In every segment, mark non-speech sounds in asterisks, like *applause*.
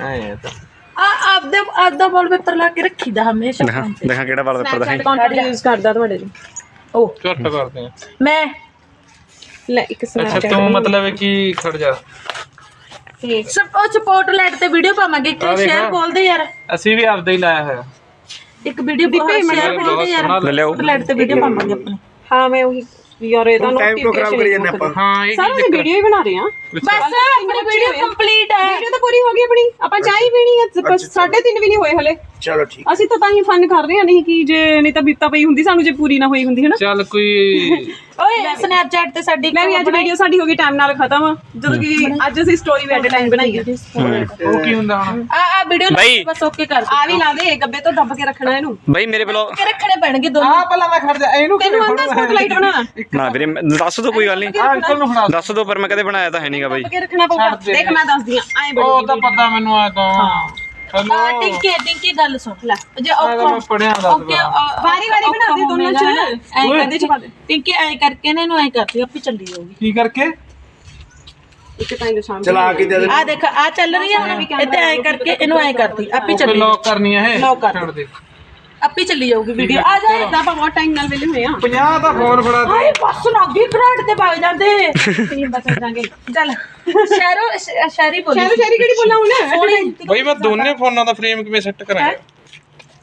ਐ ਤਾਂ। ਆ ਆਪਦੇ ਆਪਦਾ ਵਾਲਪੇਪਰ ਲਾ ਕੇ ਰੱਖੀਦਾ ਹਮੇਸ਼ਾ। ਦਿਖਾ ਦਿਖਾ ਕਿਹੜਾ ਵਾਲਾ ਪੇਪਰ ਦਿਖਾਈ ਅਕਾਊਂਟ ਯੂਜ਼ ਕਰਦਾ ਤੁਹਾਡੇ ਲਈ। ਉਹ ਝੱਟ ਕਰਦੇ ਆ। ਮੈਂ। ਲੈ ਇੱਕ ਅੱਛਾ ਸਨੈਪਚੈਟ ਤੂੰ ਮਤਲਬ ਕਿ ਖੜ ਜਾ। ਸਪ ਉਹ ਸਪੋਰਟਲਾਈਟ ਤੇ ਵੀਡੀਓ ਪਾਵਾਂਗੇ। ਇੱਕ ਆ ਦੇਖ। ਸ਼ੇਅਰ ਬੋਲਦੇ ਯਾਰ। ਅਸੀਂ ਵੀ ਆਪਦਾ ਹੀ ਲਾਇਆ ਹੋਇਆ। ਇੱਕ ਵੀਡੀਓ ਸ਼ੇਅਰ ਬੋਲਦੇ ਯਾਰ। ਲੈ ਲਿਆਓ ਸਪੋਰਟਲਾਈਟ ਤੇ ਵੀਡੀਓ ਪਾਵਾਂਗੇ ਆਪਣੀ। ਹਾਂ ਮੈਂ ਉਹੀ ਯਾਰ ਇਹਦਾ ਟਾਈਮ ਤੋਂ ਖਰਾਬ ਕਰੀ ਜਾਂਦੇ ਆਪਾਂ। ਹਾਂ ਇਹ ਸਾਰਾ ਵੀਡੀਓ ਹੀ ਬਣਾ ਰਹੇ ਆ। ਬਸ ਆਪਣੀ ਵੀਡੀਓ ਕੰਪਲੀਟ ਹੈ ਵੀਡੀਓ ਤਾਂ ਪੂਰੀ ਹੋ ਗਈ ਆਪਣੀ ਆਪਾਂ ਚਾਹ ਹੀ ਹੈ ਸਾਢੇ ਤਿੰਨ ਵੀ ਨਹੀਂ ਹੋਏ ਹਲੇ। ਚਲੋ ਠੀਕ। ਅਸੀਂ ਤਾਂ ਤਾਂ ਹੀ ਫਨ ਕਰ ਰਹੇ ਆ ਨਹੀਂ ਕਿ ਜੇ ਨਹੀਂ ਤਾਂ ਬਿੱਤਾ ਪਈ ਹੁੰਦੀ ਸਾਨੂੰ ਜੇ ਪੂਰੀ ਨਾ ਹੋਈ ਹੁੰਦੀ ਹਨਾ? ਚੱਲ ਕੋਈ *laughs* ਓਏ ਸਨੈਪਚੈਟ ਤੇ ਸਾਡੀ ਮੈਂ ਵੀ ਅੱਜ ਵੀਡੀਓ ਸਾਡੀ ਹੋ ਗਈ ਟਾਈਮ ਨਾਲ ਖਤਮ। ਜਦੋਂ ਕਿ ਅੱਜ ਅਸੀਂ ਸਟੋਰੀ ਵੀ ਐਟ ਟਾਈਮ ਬਣਾਈ ਹੈ ਉਹ ਕੀ ਹੁੰਦਾ ਹੁਣ? ਆ ਆ ਵੀਡੀਓ ਬਾਈ। ਬਸ ਓਕੇ ਕਰ। ਆ ਵੀ ਲਾ ਦੇ ਗੱਬੇ ਤੋਂ ਦੱਬ ਕੇ ਰੱਖਣਾ ਇਹਨੂੰ। ਬਈ ਮੇਰੇ ਵੱਲੋਂ ਕੇ ਰੱਖਣੇ ਪੈਣਗੇ ਦੋਨੋਂ। ਆ ਪਹਿਲਾਂ ਮੈਂ ਖੜ ਜਾ ਇਹਨੂੰ ਤੈਨੂੰ ਆਂਦਾ ਸਪੋਟਲਾਈਟ ਬਣਾਉਣਾ ਨਾ ਵੀਰੇ ਮੈਂ- ਦੱਸ ਦੋ ਕੋਈ ਗੱਲ ਨਹੀਂ। ਆ ਅੰਕਲ ਨੂੰ ਫੜਾ ਦੱਸ ਦੋ ਪਰ ਮੈਂ ਕਦੇ ਬਣਾਇਆ ਤਾਂ ਹੈ ਨਹੀਂਗਾ ਬਾਈ। ਦੱਬ ਕੇ ਰੱਖਣਾ ਪਊਗਾ। ਛੱਡ ਦੇ। ਦੇਖ ਮੈਂ ਦੱਸਦੀ ਆ ਐਂ ਬੜੀ ਉਹ ਤਾਂ ਪਤਾ ਮੈਨੂੰ ਆ ਤਾਂ। ਹੈਲੋ। ਟਿੰਕੇ ਟਿੰਕੇ ਗੱਲ ਸੁਣ ਲੈ। ਜੇ ਤਾਂ ਮੈਂ ਪੜਿਆ ਦੱਸ ਓਕੇ ਵਾਰੀ ਵਾਰੀ ਬਣਾ ਦੇ ਦੋਨਾਂ ਚ ਐ ਕਰਦੇ ਚ ਪਾ ਦੇ ਟਿੰਕੇ ਐ ਕਰਕੇ ਨੇ ਇਹਨੂੰ ਐ ਕਰਦੀ ਆਪੇ ਚੱਲੀ ਜਾਊਗੀ ਕੀ ਕਰਕੇ? ਇੱਕ ਤਾਂ ਨਿਸ਼ਾਨ ਚਲਾ ਕੇ ਦੇ ਆ ਦੇਖ ਆ ਚੱਲ ਰਹੀ ਹੈ ਹੁਣ ਇੱਥੇ ਐ ਕਰਕੇ ਇਹਨੂੰ ਐ ਕਰਦੀ ਆਪੇ ਚੱਲੀ ਲੌਕ ਕਰਨੀ ਹੈ ਇਹ। Lock ਕਰ। ਆਪੇ ਚੱਲੀ ਜਾਊਗੀ ਵੀਡੀਓ ਆ ਜਾ ਤਾਂ ਆਪਾਂ ਬਹੁਤ ਟਾਈਮ ਨਾਲ ਵੇਲੇ ਹੋਏ ਆ 50 ਦਾ ਫੋਨ ਫੜਾ ਦੇ। ਹਾਏ ਬਸ ਨਾ ਵੀ ਘਰਾਟ ਤੇ ਵਗ ਜਾਂਦੇ। ਨਹੀਂ ਬਸ ਜਾਾਂਗੇ ਚੱਲ। ਸ਼ਹਿਰੋ ਸ਼- ਸ਼ਹਿਰੀ ਬੋਲੀ। ਸ਼ਹਿਰ ਸ਼ਹਿਰੀ ਕਿਹੜੀ ਬੋਲਾਂ ਹੁਣ? ਸੋਹਣੀ ਬਈ ਮੈਂ ਦੋਨੇ ਫੋਨਾਂ ਦਾ ਫਰੇਮ ਕਿਵੇਂ ਸੈੱਟ ਕਰਾਂਗਾ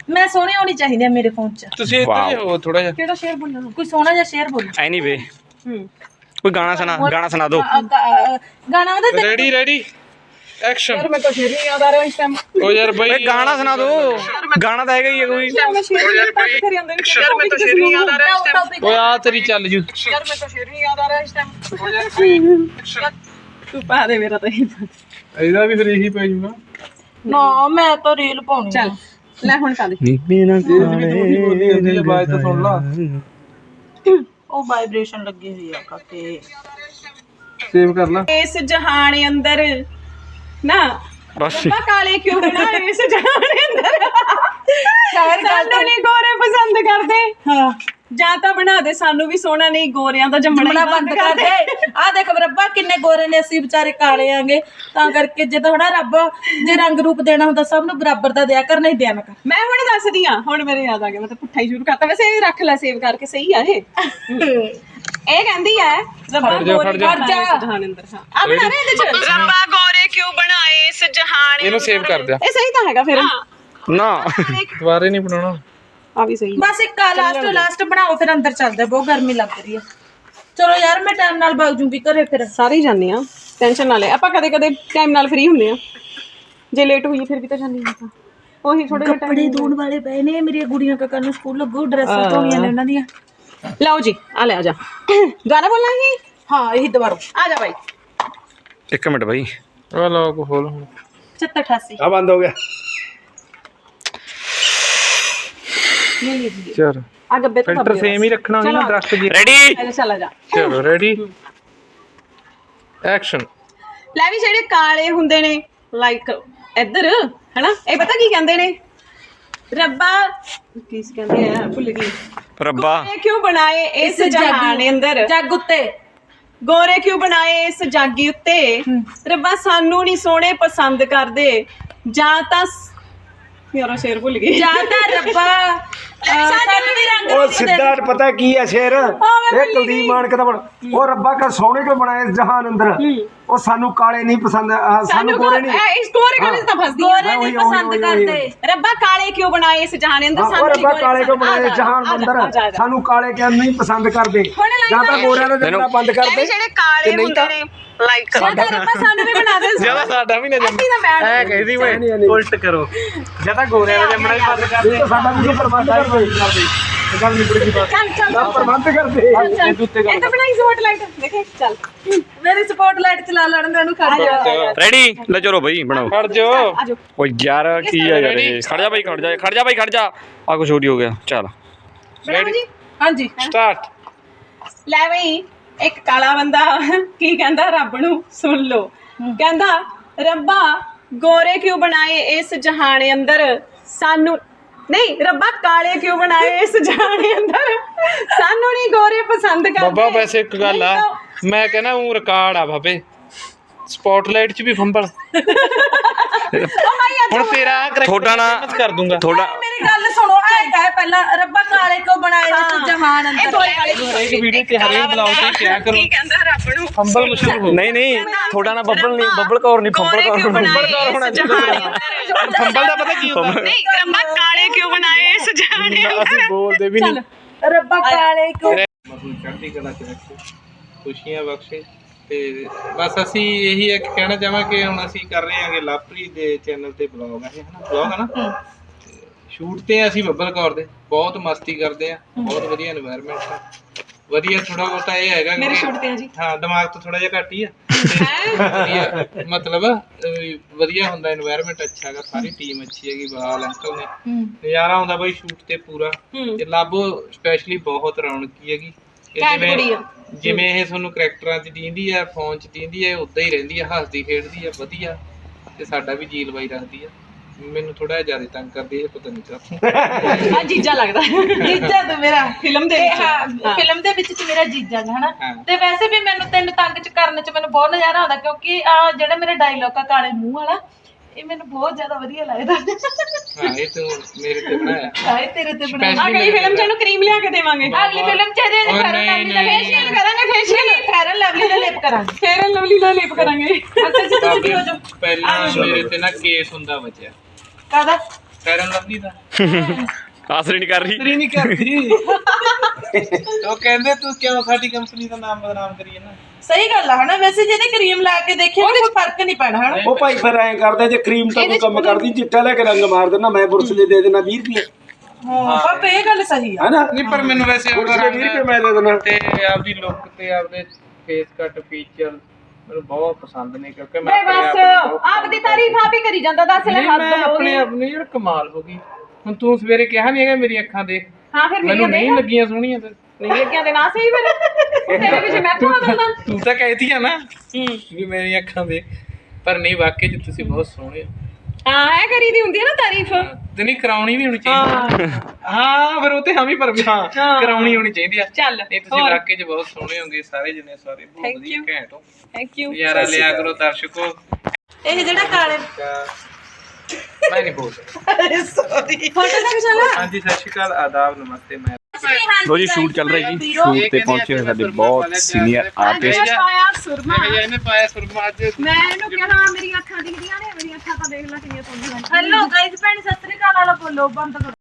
ਮੈਂ ਸੋਹਣੀ ਹੋਣੀ ਚਾਹੀਦੀ ਆ ਮੇਰੇ ਫੋਨ 'ਚ। ਤੁਸੀਂ ਇੱਧਰ ਹੀ ਹੋ ਥੋੜਾ ਜਿਹਾ। ਕਿਹੜਾ ਸ਼ੇਰ ਬੋਲਣਾ? ਕੋਈ ਸੋਹਣਾ ਜਿਹਾ ਸ਼ੇਅਰ ਬੋਲ। ਐਨੀਵੇ ਹੂੰ। ਕੋਈ ਗਾਣਾ ਸੁਣਾ ਗਾਣਾ ਸੁਣਾ ਦਿਓ ਗਾਣਾ ਉਹਦਾ ਤੇ- ਰੈਡੀ ਰੈਡੀ ਐਕਸ਼ਨ ਯਾਰ ਮੈਂ ਤਾਂ ਨਹੀਂ ਯਾਦ ਆ ਰਿਹਾ ਇਸ ਟਾਈਮ ਉਹ ਯਾਰ ਬਈ ਓਏ ਗਾਣਾ ਸੁਣਾ ਦਿਓ ਗਾਣਾ ਤਾਂ ਹੈਗਾ ਹੀ ਹੈ ਕੋਈ। ਮੈਂ ਸ਼ੇਰ ਨੇ ਯਾਰ ਮੈਂ ਤਾਂ ਸ਼ੇਰ ਨਹੀਂ ਯਾਦ ਆ ਰਿਹਾ ਟੌਪ- ਟੌਪਿਕ ਓਏ ਆ ਤੇਰੀ ਚੱਲ ਜੂ। ਯਾਰ ਮੈਂ ਤਾਂ ਸ਼ੇਰ ਨਹੀਂ ਯਾਦ ਆ ਰਿਹਾ ਇਸ ਟਾਈਮ ਤੂੰ ਪਾ ਦੇ ਮੇਰਾ ਤਾਂ ਇਹਦਾ ਵੀ ਫਿਰ ਇਹੀ ਪੈ ਜੂਗਾ। ਨਾ ਮੈਂ ਤਾਂ ਰੀਲ ਪਾਉਣੀ ਚੱਲ ਲੈ ਹੁਣ ਕਰ ਦੇ ਇਹਦੀ ਆਵਾਜ਼ ਤਾਂ ਸੁਣ ਲਾ। ਉਹ ਵਾਈਬ੍ਰੇਸ਼ਨ ਲੱਗੀ ਹੋਈ ਆ ਕਾਕੇ। ਸੇਵ ਕਰ ਲਾ। ਇਸ ਜਹਾਨ ਅੰਦਰ ਨਾ। ਬਸ। ਕਾਲੇ ਕਿਉਂ ਬਣਾ ਇਸ ਜਹਾਨ ਅੰਦਰ? ਸ਼ਾਇਰ ਸਾਨੂੰ ਨਹੀਂ ਗੋਰੇ ਪਸੰਦ ਕਰਦੇ। ਹਾਂ। ਜਾਂ ਤਾਂ ਬਣਾ ਦੇ ਸਾਨੂੰ ਵੀ ਸੋਹਣਾ ਨਹੀਂ ਗੋਰਿਆਂ ਦਾ ਜੰਮਣਾ ਬੰਦ ਕਰ ਦੇ। ਆ ਦੇਖ ਰੱਬਾ ਕਿੰਨੇ ਗੋਰੇ ਨੇ ਅਸੀਂ ਵਿਚਾਰੇ ਕਾਲੇ ਆਂਗੇ। ਤਾਂ ਕਰਕੇ ਜਦੋਂ ਹਨਾ ਰੱਬ ਜੇ ਰੰਗ ਰੂਪ ਦੇਣਾ ਹੁੰਦਾ ਸਭ ਨੂੰ ਬਰਾਬਰ ਦਾ ਦਿਆ ਕਰ ਨਹੀਂ ਦਿਆ ਨਾ ਕਰ। ਮੈਂ ਹੁਣ ਦੱਸਦੀ ਆ ਹੁਣ ਮੇਰੇ ਯਾਦ ਆ ਗਿਆ ਮੈਂ ਤਾਂ ਪੁੱਠਾ ਹੀ ਸ਼ੁਰੂ ਕਰਤਾ। ਵੈਸੇ ਇਹ ਰੱਖ ਲੈ ਸੇਵ ਕਰਕੇ ਸਹੀ ਆ ਇਹ। ਇਹ ਕਹਿੰਦੀ ਰੱਬਾ ਗੋਰੇ ਜਾ। ਬਣਾਏ ਅੰਦਰ ਹਾਂ। ਆ ਬਣਾ ਰਹੇ ਇਹਦੇ ਚ? ਰੱਬਾ ਗੋਰੇ ਕਿਉਂ ਬਣਾਏ ਇਸ ਜਹਾਨ ਇਹਨੂੰ ਸੇਵ ਕਰ ਦਿਆ। ਇਹ ਸਹੀ ਤਾਂ ਹੈਗਾ ਫਿਰ। ਨਾ। ਦੁਬਾਰੇ ਨਹੀਂ ਬਣਾਉਣਾ। ਆ ਵੀ ਸਹੀ। ਬਸ ਇੱਕ ਲਾਸਟ ਲਾਸਟ ਬਣਾਓ ਫਿਰ ਅੰਦਰ ਚੱਲਦੇ ਬਹੁਤ ਗਰਮੀ ਲੱਗ ਰਹੀ ਹੈ ਚਲੋ ਯਾਰ ਮੈਂ ਟਾਈਮ ਨਾਲ ਵਗ ਜੂੰਗੀ ਘਰੇ ਫਿਰ। ਸਾਰੇ ਹੀ ਜਾਂਦੇ ਆ। ਟੈਨਸ਼ਨ ਨਾ ਲੈ। ਆਪਾਂ ਕਦੇ ਕਦੇ ਟਾਈਮ ਨਾਲ ਫ੍ਰੀ ਹੁੰਦੇ ਆ। ਜੇ ਲੇਟ ਹੋਈਏ ਫਿਰ ਵੀ ਤਾਂ ਜਾਂਦੇ ਆ ਉਹੀ ਥੋੜੇ ਜਿਹਾ ਕੱਪੜੇ ਧੋਣ ਵਾਲੇ ਪਏ ਨੇ ਮੇਰੀਆਂ ਗੁੜੀਆਂ ਕਾਕਾ ਨੂੰ ਸਕੂਲ ਲੱਗੂ ਡਰੈਸਾਂ ਧੋਣੀਆਂ ਨੇ ਉਹਨਾਂ ਦੀਆਂ। ਲਓ ਜੀ ਆ ਲੈ ਆ ਜਾ। ਗਾਣਾ ਬੋਲਣਾ ਹੀ ਹਾਂ ਇਹੀ ਦੁਬਾਰਾ। ਆ ਜਾ ਬਾਈ। ਇੱਕ ਮਿੰਟ ਬਾਈ। ਆ ਲੌਕ ਖੋਲ ਹੁਣ। 788 ਆ ਬੰਦ ਹੋ ਗਿਆ। ਚਲ। ਆ ਗੱਬੇ ਤੋਂ ਫਿਲਟਰ ਸੇਮ ਹੀ ਰੱਖਣਾ ਹੁੰਦਾ ਦਰਖਤ ਜੀ। ਰੈਡੀ ਚੱਲ ਚੱਲ ਆ ਜਾ। ਚਲੋ ਰੈਡੀ ਐਕਸ਼ਨ ਲੈ ਵੀ ਜਿਹੜੇ ਕਾਲੇ ਹੁੰਦੇ ਨੇ ਲਾਈਕ ਇੱਧਰ ਹਨਾ? ਇਹ ਪਤਾ ਕੀ ਕਹਿੰਦੇ ਨੇ? ਰੱਬਾ ਕੀ ਕਹਿੰਦੇ ਆ ਭੁੱਲ ਗਈ। ਰੱਬਾ। ਇਹ ਕਿਉਂ ਬਣਾਏ? ਇਸ ਜਹਾਨ ਅੰਦਰ। ਜੱਗ ਉੱਤੇ। ਗੋਰੇ ਕਿਉਂ ਬਣਾਏ ਇਸ ਜਾਗੀ ਉੱਤੇ? ਰੱਬਾ ਸਾਨੂੰ ਨਹੀਂ ਸੋਹਣੇ ਪਸੰਦ ਕਰਦੇ। ਜਾਂ ਤਾਂ ਸ- ਯਾਰਾ ਸ਼ੇਰ ਭੁੱਲ ਗਈ। ਜਾਂ ਤਾਂ ਰੱਬਾ ਸਾਨੂੰ ਵੀ ਰੰਗ ਉਹ ਸਿੱਧਾ ਪਤਾ ਕੀ ਹੈ ਸ਼ੇਰ? ਇਹ ਕੁਲਦੀਪ ਮਾਨਕ ਦਾ ਬਣ ਉਹ ਰੱਬਾ ਕਾ ਸੋਹਣੇ ਕੋ ਬਣਾਏ ਇਸ ਜਹਾਨ ਅੰਦਰ? ਉਹ ਸਾਨੂੰ ਕਾਲੇ ਨਹੀਂ ਪਸੰਦ ਆਹ, ਸਾਨੂੰ ਗੋਰੇ ਨਹੀਂ। ਇਹ ਇਸ ਗੋਰੇ ਕਾਲੇ ਤਾਂ ਫਸਦੀ ਆ। ਗੋਰੇ ਨਹੀਂ ਪਸੰਦ। ਕਰਦੇ। ਰੱਬਾ ਕਾਲੇ ਕਿਉਂ ਬਣਾਏ ਇਸ ਜਹਾਨ ਅੰਦਰ? ਹਾਂ, ਉਹ ਸਾਨੂੰ ਰੱਬਾ ਕਾਲੇ ਕੋ ਬਣਾਏ ਜਹਾਨ ਅੰਦਰ। ਸਾਨੂੰ ਕਾਲੇ ਕਿਉਂ ਨਹੀਂ ਪਸੰਦ ਕਰਦੇ? ਹੁਣ ਲਾਈਨ ਜਾਂ ਤਾਂ ਗੋਰਿਆਂ ਦਾ ਜੰਮਣਾ ਬੰਦ ਕਰਦੇ? ਜਿਹੜੇ ਕਾਲੇ ਹੁੰਦੇ ਨੇ ਲਾਈਕ ਸਾਡਾ ਰੱਬਾ ਸਾਨੂੰ ਵੀ ਬਣਾ ਦੇ। ਜ਼ਿਆਦਾ ਸਾਡਾ ਵੀ ਨਾ ਬੈਠ ਐ ਕਹਿੰਦੀ ਓਏ ਉਲਟ ਕਰੋ। ਜਾਂ ਤਾਂ ਗੋਰਿਆਂ ਦਾ ਜੰਮਣਾ ਹੀ ਬੰਦ ਕਰ ਇਹ ਤਾਂ ਸਾਡਾ ਵੀ ਪ੍ਰਬੰਧ ਗੱਲ ਨਿਬੜ ਗਈ ਬਸ। ਚੱਲ ਚੱਲ ਦਾ ਪ੍ਰਬੰਧ ਕਰਦੇ। ਇਹ ਦੁੱਤੇ ਇਹ ਤਾਂ ਬਣਾਈ ਸਪੋਟ ਲਾਈਟ ਦੇਖੇ ਚੱਲ। ਮੇਰੀ ਸਪੋਰਟ ਲਾਈਟ ਚਲਾ ਲੈਣ ਦੇ ਉਹਨੂੰ ਖੜ ਜਾ। ਰੈਡੀ ਲੈ ਚਲੋ ਬਾਈ ਬਣਾਓ। ਖੜ ਜੋ। ਆਜੋ ਓ ਯਾਰ ਕੀ ਆ ਯਾਰ ਇਹ? ਖੜ ਜਾ ਬਾਈ ਖੜ ਜਾ। ਖੜ ਜਾ ਬਾਈ ਖੜ ਜਾ। ਆ ਕੁਛ ਹੋਰ ਹੀ ਹੋ ਗਿਆ। ਚੱਲ। ਬਣਾਓ ਜੀ। ਹਾਂਜੀ। ਸਟਾਰਟ ਲੈ ਬਈ ਇੱਕ ਕਾਲਾ ਬੰਦਾ ਕੀ ਕਹਿੰਦਾ ਰੱਬ ਨੂੰ? ਸੁਣ ਲੋ ਕਹਿੰਦਾ ਰੱਬਾ ਗੋਰੇ ਕਿਉਂ ਬਣਾਏ ਇਸ ਜਹਾਨ ਅੰਦਰ? ਸਾਨੂੰ ਨਹੀਂ ਰੱਬਾ ਕਾਲੇ ਕਿਉਂ ਬਣਾਏ ਇਸ ਜਹਾਨ ਅੰਦਰ? ਸਾਨੂੰ ਨਹੀਂ ਗੋਰੇ ਪਸੰਦ ਕਰਦੇ। ਬਾਬਾ ਵੈਸੇ ਇੱਕ ਗੱਲ ਆ ਮੈਂ ਕਹਿੰਦਾ ਉਹ ਰਿਕਾਰਡ ਆ ਬਾਬੇ। ਸਪੌਟਲਾਈਟ 'ਚ ਵੀ ਫੰਬਲ। ਹੁਣ ਤੇਰਾ ਤੁਹਾਡਾ ਨਾ ਕਰ ਦੂੰਗਾ। ਤੁਹਾਡਾ ਮੇਰੀ ਗੱਲ ਸੁਣੋ ਐ ਕਹੇ ਪਹਿਲਾਂ ਰੱਬਾ ਕਾਲੇ ਕੋ ਬਣਾਏ ਨੇ ਤੂੰ ਜਹਾਨ ਅੰਦਰ? ਹਰੇਕ ਵੀਡੀਓ ਤੇ ਹਰੇਕ ਬਲੌਗ ਤੇ ਕਿਹਾ ਕਰੋ? ਕੀ ਕਹਿੰਦਾ ਰੱਬ ਨੂੰ? ਹੰਬਲ ਮਸ਼ਹੂਰ ਹੋ ਨਹੀਂ ਨਹੀਂ ਤੁਹਾਡਾ ਨਾ ਬੱਬਲ ਨਹੀਂ ਬੱਬਲ ਕੌਰ ਨਹੀਂ ਫੰਬਲ ਕੌਰ ਕਿਉਂ ਬਣਾਏ ਕੌਰ ਹੋਣਾ ਇਸ ਚਾਹੀਦਾ। ਫੰਬਲ ਦਾ ਪਤਾ ਕੀ ਹੁੰਦਾ? ਨਹੀਂ ਰੱਬਾ ਕਾਲੇ ਕਿਉਂ ਬਣਾਏ ਇਸ ਜਾਣੇ ਅਸੀਂ ਰੱਬਾ ਕਾਲੇ ਕਿਉਂ? ਖੁਸ਼ੀਆਂ ਬਖਸ਼ੇ ਤੇ ਬਸ ਅਸੀਂ ਇਹੀ ਇੱਕ ਕਹਿਣਾ ਚਾਹਾਂਗੇ ਹੁਣ ਅਸੀਂ ਕਰ ਰਹੇ ਹਾਂਗੇ ਲਾਪਰੀ ਦੇ ਚੈਨਲ ਤੇ ਬਲੌਗ ਹੈ ਹਨਾ ਬਲੌਗ ਹਨਾ ਸ਼ੂਟ ਤੇ ਅਸੀਂ ਬੱਬਲ ਕੌਰ ਦੇ ਬਹੁਤ ਮਸਤੀ ਕਰਦੇ ਆ ਬਹੁਤ ਵਧੀਆ এনवायरमेंट ਆ। ਵਧੀਆ ਥੋੜਾ ਬਹੁਤਾ ਇਹ ਹੈਗਾ ਮੇਰੇ ਸ਼ੂਟ ਤੇ ਆ ਜੀ। ਹਾਂ ਦਿਮਾਗ ਤੋਂ ਥੋੜਾ ਜਿਹਾ ਘੱਟ ਹੀ ਆ। ਮਤਲਬ ਵਧੀਆ ਹੁੰਦਾ এনवायरमेंट ਅੱਛਾ ਹੈਗਾ ਸਾਰੀ ਟੀਮ ਅੱਛੀ ਹੈਗੀ ਬਹਾਲ ਅੰਕਲ ਨੇ। ਨਜ਼ਾਰਾ ਆਉਂਦਾ ਬਾਈ ਸ਼ੂਟ ਤੇ ਪੂਰਾ। ਤੇ ਲਾਬੋ ਸਪੈਸ਼ਲੀ ਬਹੁਤ ਰੌਣਕੀ ਹੈਗੀ। ਜਿਵੇਂ ਜਿਵੇਂ ਇਹ ਤੁਹਾਨੂੰ ਕਰੈਕਟਰਾਂ 'ਚ ਦੀਂਦੀ ਆ ਫੋਨ 'ਚ ਦੀਂਦੀ ਆ ਉਦਾਂ ਹੀ ਰਹਿੰਦੀ ਆ ਹੱਸਦੀ ਖੇਡਦੀ ਆ ਵਧੀਆ। ਤੇ ਸਾਡਾ ਵੀ ਜੀਲ ਬਾਈ ਰੱਖਦੀ ਆ। ਮੈਨੂੰ ਥੋੜਾ ਜ਼ਿਆਦਾ ਤੰਗ ਕਰਦੀ ਹੈ ਪਤਾ ਨਹੀਂ ਕਿਉਂ *laughs* ਆ ਜੀਜਾ ਲੱਗਦਾ। ਜੀਜਾ ਤੂੰ ਮੇਰਾ ਫਿਲਮ ਦੇ ਤੇ ਵਿੱਚ ਹਾਂ ਫਿਲਮ ਦੇ ਵਿੱਚ ਚ ਮੇਰਾ ਜੀਜਾ ਗਾ ਹਨਾ? ਹਾਂ। ਤੇ ਵੈਸੇ ਵੀ ਮੈਨੂੰ ਤੈਨੂੰ ਤੰਗ ਚ ਕਰਨ ਚ ਮੈਨੂੰ ਬਹੁਤ ਨਜ਼ਾਰਾ ਆਉਂਦਾ ਕਿਉਂਕਿ ਆ ਜਿਹੜਾ ਮੇਰਾ ਡਾਇਲੌਗ ਆ ਕਾਲੇ ਮੂੰਹ ਵਾਲਾ ਇਹ ਮੈਨੂੰ ਬਹੁਤ ਜ਼ਿਆਦਾ ਵਧੀਆ ਲੱਗਦਾ। ਹਾਂ ਇਹ ਤੂੰ ਮੇਰੇ ਤੇ ਬਣਾਇਆ। ਹਾਏ ਤੇਰੇ ਤੇ ਬਣਾ Specially ਅਗਲੀ ਫਿਲਮ ਚ ਇਹਨੂੰ ਕਰੀਮ ਲਿਆ ਕੇ ਦੇਵਾਂਗੇ। ਅਗਲੀ ਫਿਲਮ ਚ ਇਹਦੇ ਓਏ ਫੈਰਨ ਨਹੀਂ, ਲਵਲੀ ਦਾ ਨਹੀਂ, ਫੇਸ਼ੀਅਲ। ਕਰਾਂਗੇ ਫੇਸ਼ੀਅਲ ਫੈਰਨ ਲਵਲੀ ਦਾ ਲਿਪ ਕਰਾਂਗੇ। ਫੇਰ ਲਵਲੀ ਦਾ ਲੇਪ ਕਰਾਂਗੇ। ਅੰਕਲ ਜੀ ਤੁਸੀਂ ਵੀ ਹੋ ਜਾਓ। ਪਹਿਲਾਂ ਮੇਰੇ ਤੇ ਨਾ ਕੇਸ ਹੁੰਦਾ ਬਚਿਆ। ਕਾਦਾ ਫੈਰਨ ਲਵਲੀ ਦਾ ਆਸਰੀ ਨਹੀਂ ਕਰ ਰਹੀ। ਤੇਰੀ ਨਹੀਂ ਕਰਦੀ ਉਹ ਕਹਿੰਦੇ ਤੂੰ ਕਿਉਂ ਸਾਡੀ ਕੰਪਨੀ ਦਾ ਨਾਮ ਬਦਨਾਮ ਕਰੀ ਨਾ ਸਹੀ ਗੱਲ ਆ ਹਨਾ? ਵੈਸੇ ਜਿਹਨੇ ਕਰੀਮ ਲਾ ਕੇ ਦੇਖੀ ਉਹਦੇ ਵਿੱਚ ਫ਼ਰਕ ਨਹੀਂ ਪੈਣਾ ਹਨਾ? ਉਹ ਭਾਈ ਫਿਰ ਐਂ ਕਰਦੇ ਜੇ ਕਰੀਮ ਤਾਂ ਤੂੰ ਕੰਮ ਕਰਦੀ ਚਿੱਟਾ ਲੈ ਕੇ ਰੰਗ ਮਾਰ ਦੇਣਾ ਮੈਂ ਬੁਰਸ਼ ਦੇ ਦੇ ਦੇਣਾ 20 ਰੁਪਏ। ਹਾਂ ਪਾਪਾ ਇਹ ਗੱਲ ਸਹੀ ਆ। ਹੈਨਾ? ਨਹੀਂ ਪਰ ਮੈਨੂੰ ਵੈਸੇ ਬੁਰਸ਼ ਦੇ 20 ਰੁਪਏ ਮੈਂ ਦੇ ਦੇਣਾ ਤੇ ਆਪਦੀ ਲੁੱਕ ਤੇ ਆਪਦੇ ਫੇਸ ਕੱਟ ਫੀਚਰ ਮੈਨੂੰ ਬਹੁਤ ਪਸੰਦ ਨੇ ਕਿਉਂਕਿ ਮੈਂ ਬੇ ਆਪਣੇ ਬਸ ਆਪ ਨੂੰ ਬਹੁਤ ਆਪ ਦੀ ਤਾਰੀਫ ਆਪ ਹੀ। ਕਰੀ ਜਾਂਦਾ ਦੱਸ ਲੈ ਨਹੀਂ ਹੱਦ ਮੈਂ ਹੋ ਆਪਣੇ ਗਈ। ਆਪ ਨੂੰ ਯਾਰ ਕਮਾਲ ਹੋ ਗਈ। ਹੁਣ ਤੂੰ ਸਵੇਰੇ ਕਿਹਾ ਨਹੀਂ ਹੈਗਾ ਮੇਰੀ ਅੱਖਾਂ ਦੇਖ ਹਾਂ ਫਿਰ ਮੈਨੂੰ ਮੇਰੀਆਂ ਨਹੀਂ ਦੇਖ ਲੱਗੀਆਂ ਸੋਹਣੀਆਂ ਤੇ। ਨਹੀਂ ਲੱਗਿਆ ਤੇ ਨਾ ਸਹੀ ਫਿਰ। ਤੇਰੇ ਵਿੱਚ ਮੈਂ ਪਾ ਦਿੰਦਾ ਤੂੰ ਤਾਂ ਕਹਿਤੀ ਆ ਨਾ ਵੀ ਮੇਰੀਆਂ ਅੱਖਾਂ ਦੇਖ ਪਰ ਨਹੀਂ ਵਾਕਈ ਚ ਤੁਸੀਂ ਬਹੁਤ ਸੋਹਣੇ ਹੋ। ਹਾਂ ਐ ਕਰੀ ਦੀ ਹੁੰਦੀ ਹੈ ਨਾ ਤਾਰੀਫ। ਤੇ ਨਹੀਂ ਕਰਾਉਣੀ ਵੀ ਹੋਣੀ ਚਾਹੀਦੀ। ਹਾਂ। ਫਿਰ ਉਹ ਤੇ ਹਾਂ ਵੀ ਪਰ ਵੀ ਹਾਂ ਕਰਾਉਣੀ ਹੋਣੀ ਚਾਹੀਦੀ ਆ। ਚੱਲ ਨਹੀਂ ਤੁਸੀਂ ਇਲਾਕੇ 'ਚ ਬਹੁਤ ਸੋਹਣੇ ਹੋਗੇ ਸਾਰੇ ਜਣੇ ਸਾਰੇ ਬਹੁਤ ਵਧੀਆ ਘੈਂਟ ਹੋ। ਥੈਂਕ ਯੂ ਯਾਰਾ ਲਿਆ ਕਰੋ ਦਰਸ਼ਕੋ। ਇਹ ਜਿਹੜਾ ਕਾਲੇ ਮੈਂ ਨਹੀਂ ਬੋਲ ਸਕਦਾ। ਸੌਰੀ ਫੋਟੋ ਚੱਲ ਹਾਂਜੀ ਸਤਿ ਸ਼੍ਰੀ ਅਕਾਲ। ਆਦਾਬ ਨਮਸਤੇ ਮੈਂ ਲੋ ਜੀ ਸ਼ੂਟ ਚੱਲ ਰਿਹਾ ਜੀ। ਸ਼ੂਟ ਤੇ ਪਹੁੰਚੇ ਹੋਏ ਸਾਡੇ ਬਹੁਤ ਸੀਨੀਅਰ ਆਰਟਿਸਟ ਪਾਇਆ ਸੁਰਮਾ। ਇਹਨੇ ਪਾਇਆ ਸੁਰਮਾ ਅੱਜ। ਮੈਂ ਇਹਨੂੰ ਕਿਹਾ ਮੇਰੀਆਂ ਅੱਖਾਂ ਦਿਖਦੀਆਂ ਨੇ ਮੇਰੀਆਂ ਅੱਖਾਂ ਤਾਂ ਦੇਖ ਲੈ ਕਿੰਨੀਆਂ ਸੋਹਣੀਆਂ ਹੈਲੋ ਗਾਇਸ ਭੈਣ ਸਤਿ ਸ੍ਰੀ ਅਕਾਲ। ਵਾਲਾ ਬੋਲੋ ਬੰਦ ਕਰੋ।